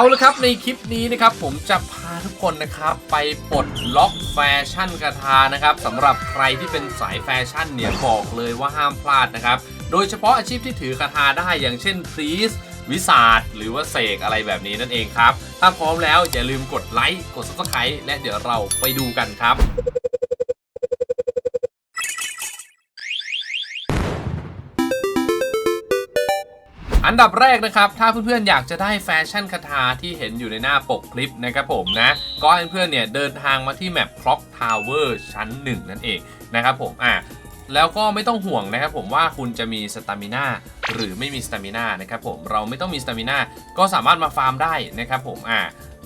เอาละครับในคลิปนี้นะครับผมจะพาทุกคนนะครับไปปลดล็อกแฟชั่นกระทานะครับสำหรับใครที่เป็นสายแฟชั่นเนี่ยบอกเลยว่าห้ามพลาดนะครับ โดยเฉพาะอาชีพที่ถือกระทาได้อย่างเช่นพรีสวิสาดหรือว่าเสกอะไรแบบนี้นั่นเองครับ ถ้าพร้อมแล้วอย่าลืมกดไลค์กด subscribe และเดี๋ยวเราไปดูกันครับ อันดับแรกนะครับ ถ้าเพื่อนๆอยากจะได้แฟชั่นคาถาที่เห็นอยู่ในหน้าปกคลิปนะครับผมนะ ก็ให้เพื่อนๆเนี่ยเดินทางมาที่แมป Clock Tower ชั้น 1 นั่นเองนะครับผมอะแล้วก็ไม่ต้องห่วงนะครับผมว่าคุณจะมีสตามิน่าหรือไม่มีสตามิน่านะครับผมเราไม่ต้องมีสตามิน่าก็สามารถมาฟาร์มได้นะครับผมอะ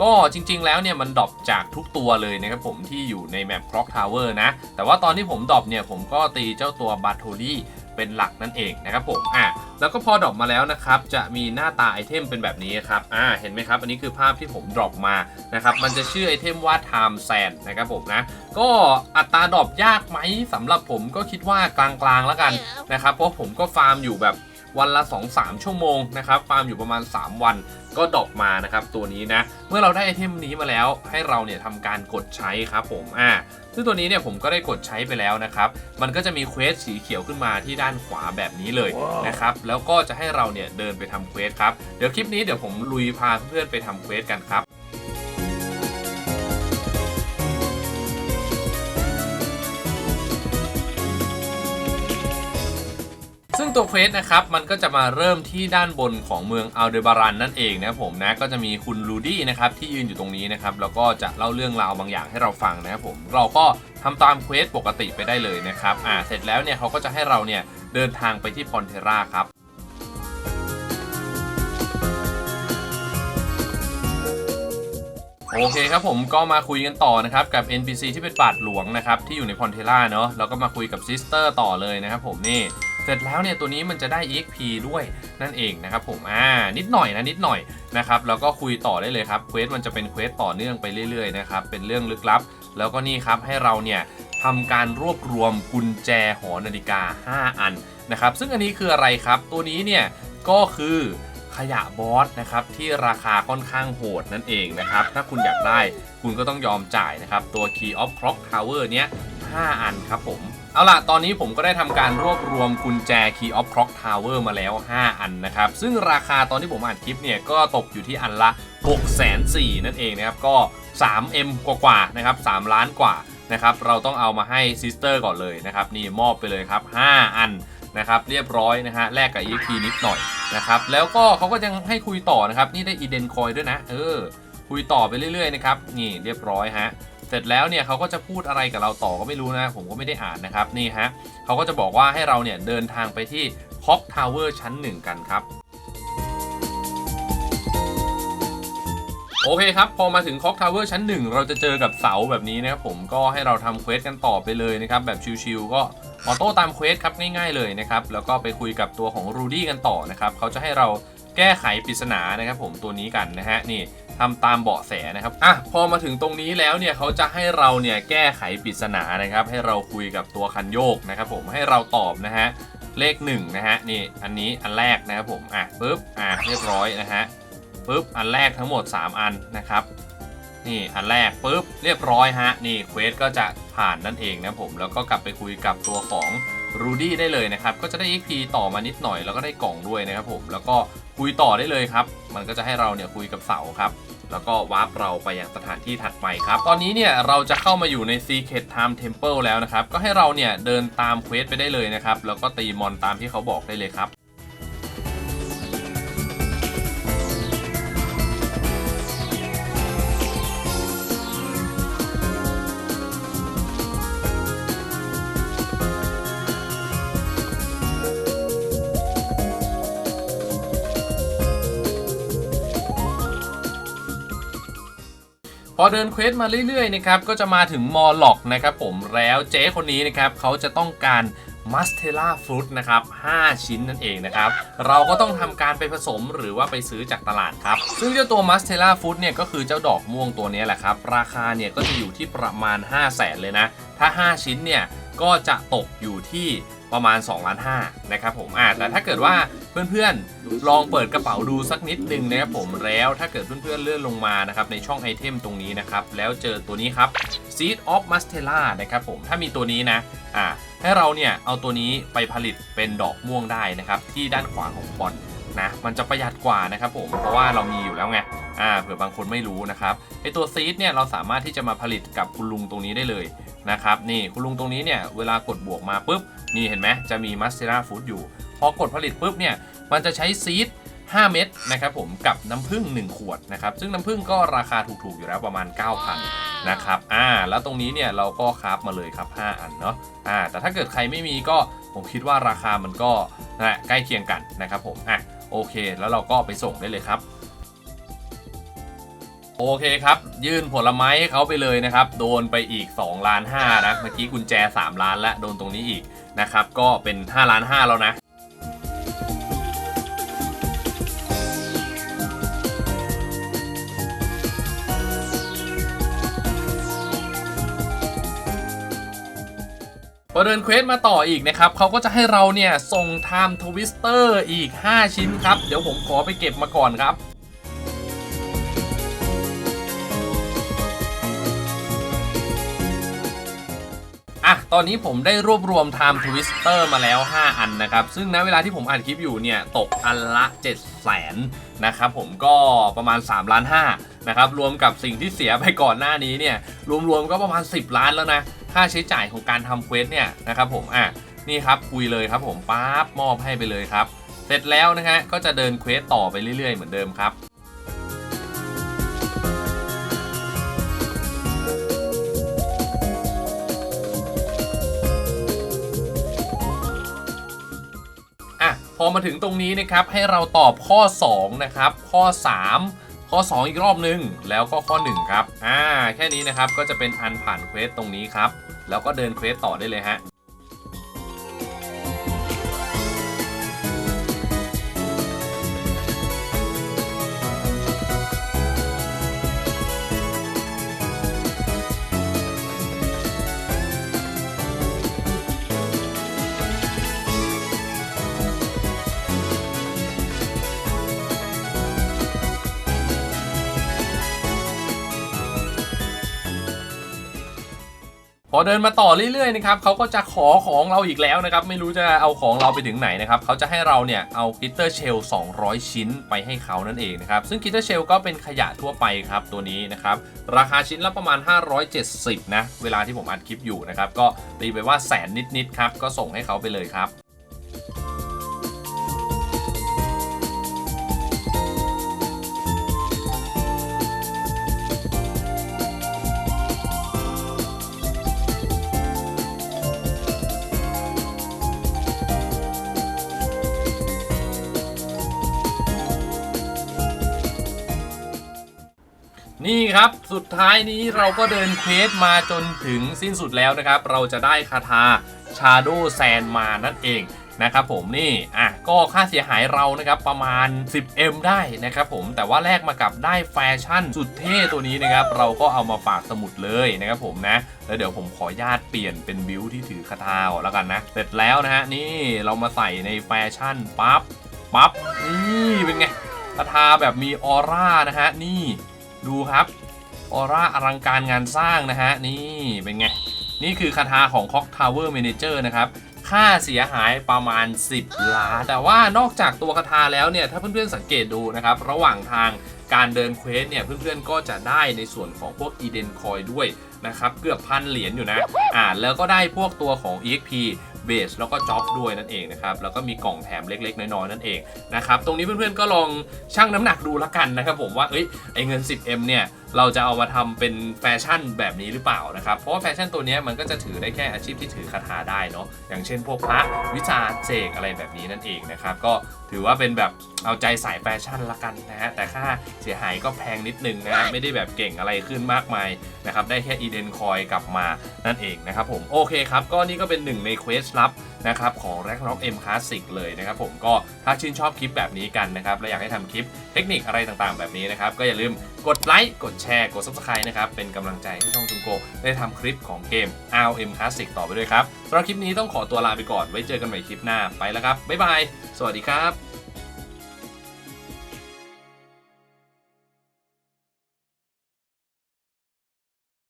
ก็จริงๆ แล้วเนี่ยมันดรอปจากทุกตัวเลยนะครับผมที่อยู่ในแมป Clock Tower นะ แต่ว่าตอนที่ผมดรอปเนี่ยผมก็ตีเจ้าตัวบา t โทลี่ เป็นหลักนั่นเองนะครับผมอะแล้วก็พอดรอปมาแล้วนะครับจะมีหน้าตาไอเทมเป็นแบบนี้ครับอ่าเห็นไหมครับ อันนี้คือภาพที่ผมดรอปมานะครับมันจะชื่อไอเทมว่า Time Sand นะครับผมนะก็อัตราดรอปยากไหมสำหรับผมก็คิดว่ากลางๆแล้วกันนะครับเพราะผมก็ฟาร์มอยู่แบบวันละ 2-3 ชั่วโมงนะครับฟาร์มอยู่ประมาณ 3 วัน ก็ดรอปมานะครับตัวนี้นะ เมื่อเราได้ไอเทมนี้มาแล้วให้เราเนี่ยทำการกดใช้ครับผมอ่าซึ่งตัวนี้เนี่ยผมก็ได้กดใช้ไปแล้วนะครับ มันก็จะมีเควสสีเขียวขึ้นมาที่ด้านขวาแบบนี้เลยว้าวนะครับ แล้วก็จะให้เราเนี่ยเดินไปทำเควสครับ เดี๋ยวคลิปนี้เดี๋ยวผมลุยพาเพื่อนๆไปทำเควสกันครับ ตัวเควสนะครับ มันก็จะมาเริ่มที่ด้านบนของเมืองอัลเดบารันนั่นเองนะครับผมนะก็จะมีคุณลูดี้นะครับที่ยืนอยู่ตรงนี้นะครับแล้วก็จะเล่าเรื่องราวบางอย่างให้เราฟังนะครับผมเราก็ทำตามเควสปกติไปได้เลยนะครับอ่าเสร็จแล้วเนี่ยเขาก็จะให้เราเนี่ยเดินทางไปที่พอนเทราครับโอเคครับผมก็มาคุยกันต่อนะครับกับ NPC ที่เป็นบาทหลวงนะครับที่อยู่ในพอนเทล่าเนาะแล้วก็มาคุยกับซิสเตอร์ต่อเลยนะครับผมนี่ เสร็จแล้วเนี่ยตัวนี้มันจะได้ EXP ด้วยนั่นเองนะครับผมอ่านิดหน่อยนะนิดหน่อยนะครับแล้วก็คุยต่อได้เลยครับเควสมันจะเป็นเควสต่อเนื่องไปเรื่อยๆนะครับเป็นเรื่องลึกลับ แล้วก็นี่ครับให้เราเนี่ยทำการรวบรวมกุญแจหอนาฬิกา 5 อันนะครับซึ่งอันนี้คืออะไรครับ ตัวนี้เนี่ยก็คือขยะบอสนะครับที่ราคาค่อนข้างโหดนั่นเองนะครับถ้าคุณอยากได้คุณก็ต้องยอมจ่ายนะครับตัว Key of Clock Tower เนี้ย 5 อันครับผม เอาล่ะ ตอนนี้ผมก็ได้ทำการรวบรวมกุญแจ Key of Clock Tower มาแล้ว 5 อันนะครับ ซึ่งราคาตอนที่ผมอ่านคลิปเนี่ย ก็ตกอยู่ที่อันละ 6 4 0 0 0นั่นเองนะครับ ก็ 3M กว่าๆนะครับ 3 ล้านกว่านะครับ เราต้องเอามาให้ซิสเตอร์ก่อนเลยนะครับ นี่มอบไปเลยครับ 5 อันนะครับเรียบร้อยนะฮะแลกกับ EXP นิดหน่อยนะครับแล้วก็เขาก็ยังให้คุยต่อนะครับ นี่ได้อีเดนคอยด้วยนะ เออ คุยต่อไปเรื่อยๆนะครับนี่เรียบร้อยฮะ เสร็จแล้วเนี่ยเขาก็จะพูดอะไรกับเราต่อก็ไม่รู้นะ ผมก็ไม่ได้อ่านนะครับนี่ฮะเขาก็จะบอกว่าให้เราเนี่ยเดินทางไปที่คอกทาวเวอร์ชั้น 1 กันครับโอเคครับ พอมาถึงคอกทาวเวอร์ชั้น 1 เราจะเจอกับเสาแบบนี้นะครับผมก็ให้เราทำเควสกันต่อไปเลยนะครับ แบบชิวๆก็ออโต้ตามเควสครับง่ายๆเลยนะครับ แล้วก็ไปคุยกับตัวของรูดี้กันต่อนะครับเขาจะให้เรา แก้ไขปริศนานะครับผมตัวนี้กันนะฮะนี่ทำตามเบาะแสนะครับอะพอมาถึงตรงนี้แล้วเนี่ยเขาจะให้เราเนี่ยแก้ไขปริศนานะครับ ให้เราคุยกับตัวคันโยกนะครับ ผมให้เราตอบนะฮะเลข1นะฮะนี่อันนี้อันแรกนะครับผมอะปุ๊บอะเรียบร้อยนะฮะปุ๊บอันแรกทั้งหมด 3 อันนะครับนี่อันแรกปุ๊บเรียบร้อยฮะนี่เควสก็จะผ่านนั่นเองนะผมแล้วก็กลับไปคุยกับตัวของรูดี้ได้เลยนะครับก็จะได้ XP ต่อมานิดหน่อยแล้วก็ได้กล่องด้วยนะครับผมแล้วก็ คุยต่อได้เลยครับ มันก็จะให้เราเนี่ยคุยกับเสาครับ แล้วก็วาร์ปเราไปยังสถานที่ถัดไปครับ ตอนนี้เนี่ยเราจะเข้ามาอยู่ใน Secret Time Temple แล้วนะครับ ก็ให้เราเนี่ยเดินตามเควสไปได้เลยนะครับ แล้วก็ตีมอนตามที่เขาบอกได้เลยครับ อเดินเควสมาเรื่อยๆนะครับก็จะมาถึงมอลล็อกนะครับผมแล้วเจ๊คนนี้นะครับเขาจะต้องการมัสเทล่าฟรุตนะครับ5ชิ้นนั่นเองนะครับ เราก็ต้องทำการไปผสมหรือว่าไปซื้อจากตลาดครับ ซึ่งเจ้าตัวมัสเทล่าฟรุตเนี่ยก็คือเจ้าดอกม่วงตัวนี้แหละครับ ราคาเนี่ยก็จะอยู่ที่ประมาณ 5 0 0แสนเลยนะ ถ้า 5 ชิ้นเนี่ย ก็จะตกอยู่ที่ประมาณ2ล้านห้านะครับผมอ่าแต่ถ้าเกิดว่าเพื่อนๆ ลองเปิดกระเป๋าดูสักนิดนึงนะครับผมแล้วถ้าเกิดเพื่อนๆเลื่อนลงมานะครับในช่องไอเทมตรงนี้นะครับ แล้วเจอตัวนี้ครับ Seed of Mastella นะครับผมถ้ามีตัวนี้นะอ่าให้เราเนี่ยเอาตัวนี้ไปผลิตเป็นดอกม่วงได้นะครับ ที่ด้านขวาของบอลนะมันจะประหยัดกว่านะครับผมเพราะว่าเรามีอยู่แล้วไง อ่าเผื่อบางคนไม่รู้นะครับไอตัวซีดเนี่ยเราสามารถที่จะมาผลิตกับคุณลุงตรงนี้ได้เลยนะครับนี่คุณลุงตรงนี้เนี่ยเวลากดบวกมาปุ๊บนี่เห็นไหมจะมีมัสเซราฟูดอยู่พอกดผลิตปุ๊บเนี่ยมันจะใช้ซีด5 เม็ดนะครับผมกับน้ำผึ้ง1 ขวดนะครับซึ่งน้ำผึ้งก็ราคาถูกๆอยู่แล้วประมาณ 9,000นะครับอ่าแล้วตรงนี้เนี่ยเราก็คราฟมาเลยครับ 5 อันเนาะอ่าแต่ถ้าเกิดใครไม่มีก็ผมคิดว่าราคามันก็นะใกล้เคียงกันนะครับผมอะโอเค แล้วเราก็ไปส่งได้เลยครับ โอเคครับ ยื่นผลไม้ให้เขาไปเลยนะครับ โดนไปอีก2ล้าน5นะเมื่อกี้กุญแจ 3 ล้านและโดนตรงนี้อีกนะครับ ก็เป็น5ล้าน5แล้วนะพอเดินเควสมาต่ออีกนะครับเขาก็จะให้เราเนี่ยส่งไทม์ทวิสเตอร์อีก 5 ชิ้นครับ เดี๋ยวผมขอไปเก็บมาก่อนครับ ตอนนี้ผมได้รวบรวม Time Twister มาแล้ว 5 อันนะครับ ซึ่งณเวลาที่ผมอ่านคลิปอยู่เนี่ย ตกอันละ7 0 0 0 0 0นะครับผมก็ประมาณ3ล้าน5นะครับ รวมกับสิ่งที่เสียไปก่อนหน้านี้เนี่ย รวมๆก็ประมาณ 10 ล้านแล้วนะ ค่าใช้จ่ายของการทำเควสเนี่ยนะครับผมอะนี่ครับคุยเลยครับผมปั๊บมอบให้ไปเลยครับ เสร็จแล้วนะฮะก็จะเดินเควสต่อไปเรื่อยๆเหมือนเดิมครับ อะพอมาถึงตรงนี้นะครับให้เราตอบข้อ 2 นะครับ ข้อ 3 ข้อ 2 อีกรอบนึง แล้วก็ข้อ 1 ครับ อ่า แค่นี้นะครับก็จะเป็นอันผ่านเควสตรงนี้ครับ แล้วก็เดินเควสต่อได้เลยฮะ พอเดินมาต่อเรื่อยๆนะครับเขาก็จะขอของเราอีกแล้วนะครับ ไม่รู้จะเอาของเราไปถึงไหนนะครับเขาจะให้เราเนี่ยเอาคิตเตอร์เชล200 ชิ้นไปให้เขานั่นเองนะครับซึ่งคิตเตอร์เชลก็เป็นขยะทั่วไปครับตัวนี้นะครับราคาชิ้นละประมาณ 570 นะ เวลาที่ผมอัดคลิปอยู่นะครับก็ตีไปว่าแสนนิดๆครับก็ส่งให้เขาไปเลยครับ นี่ครับสุดท้ายนี้เราก็เดินเควสมาจนถึงสิ้นสุดแล้วนะครับ เราจะได้คาถาชาโดแซนมานั่นเองนะครับผมนี่อะก็ค่าเสียหายเรานะครับประมาณ 10M ได้นะครับผมแต่ว่าแลกมากับได้แฟชั่นสุดเท่ตัวนี้นะครับ เราก็เอามาฝากสมุดเลยนะครับผมนะ แล้วเดี๋ยวผมขอญาตเปลี่ยนเป็นบิวที่ถือคาถาแล้วกันนะ เสร็จแล้วนะฮะนี่เรามาใส่ในแฟชั่นปั๊บปั๊บนี่เป็นไงคาถาแบบมีออร่านะฮะนี่ ดูครับออร่าอลังการงานสร้างนะฮะ นี่เป็นไง นี่คือคาถาของ Cock Tower Manager นะครับ ค่าเสียหายประมาณ 10 ล้าน แต่ว่านอกจากตัวคาถาแล้วเนี่ย ถ้าเพื่อนๆสังเกตดูนะครับ ระหว่างทางการเดินเควสเนี่ย เพื่อนๆก็จะได้ในส่วนของพวก Eden Coin ด้วยนะครับ เกือบพันเหรียญอยู่นะ อ่าแล้วก็ได้พวกตัวของ EXP เบสแล้วก็จ็อบด้วยนั่นเองนะครับแล้วก็มีกล่องแถมเล็ก ๆ น้อยๆนั่นเองนะครับตรงนี้เพื่อนๆก็ลองชั่งน้ำหนักดูละกันนะครับผมว่าเอ้ยไอเงิน 10M เนี่ย เราจะเอามาทำเป็นแฟชั่นแบบนี้หรือเปล่านะครับ เพราะว่าแฟชั่นตัวนี้มันก็จะถือได้แค่อาชีพที่ถือคาถาได้เนาะ อย่างเช่นพวกพระวิชาเสกอะไรแบบนี้นั่นเองนะครับ ก็ถือว่าเป็นแบบเอาใจสายแฟชั่นละกันนะฮะ แต่ค่าเสียหายก็แพงนิดนึงนะฮะไม่ได้แบบเก่งอะไรขึ้นมากมายนะครับ ได้แค่อีเดนคอยกลับมานั่นเองนะครับผม โอเคครับ ก็นี่ก็เป็นหนึ่งในเควสลับ นะครับของ Ragnarok M Classic เลยนะครับผมก็ถ้าชื่นชอบคลิปแบบนี้กันนะครับและอยากให้ทำคลิปเทคนิคอะไรต่างๆ แบบนี้นะครับก็อย่าลืมกดไลค์กดแชร์กด Subscribe นะครับเป็นกำลังใจให้ช่องจุงโกได้ทำคลิปของเกม RM Classic ต่อไปด้วยครับสำหรับคลิปนี้ต้องขอตัวลาไปก่อนไว้เจอกันใหม่คลิปหน้าไปแล้วครับบ๊ายบายสวัสดีครับ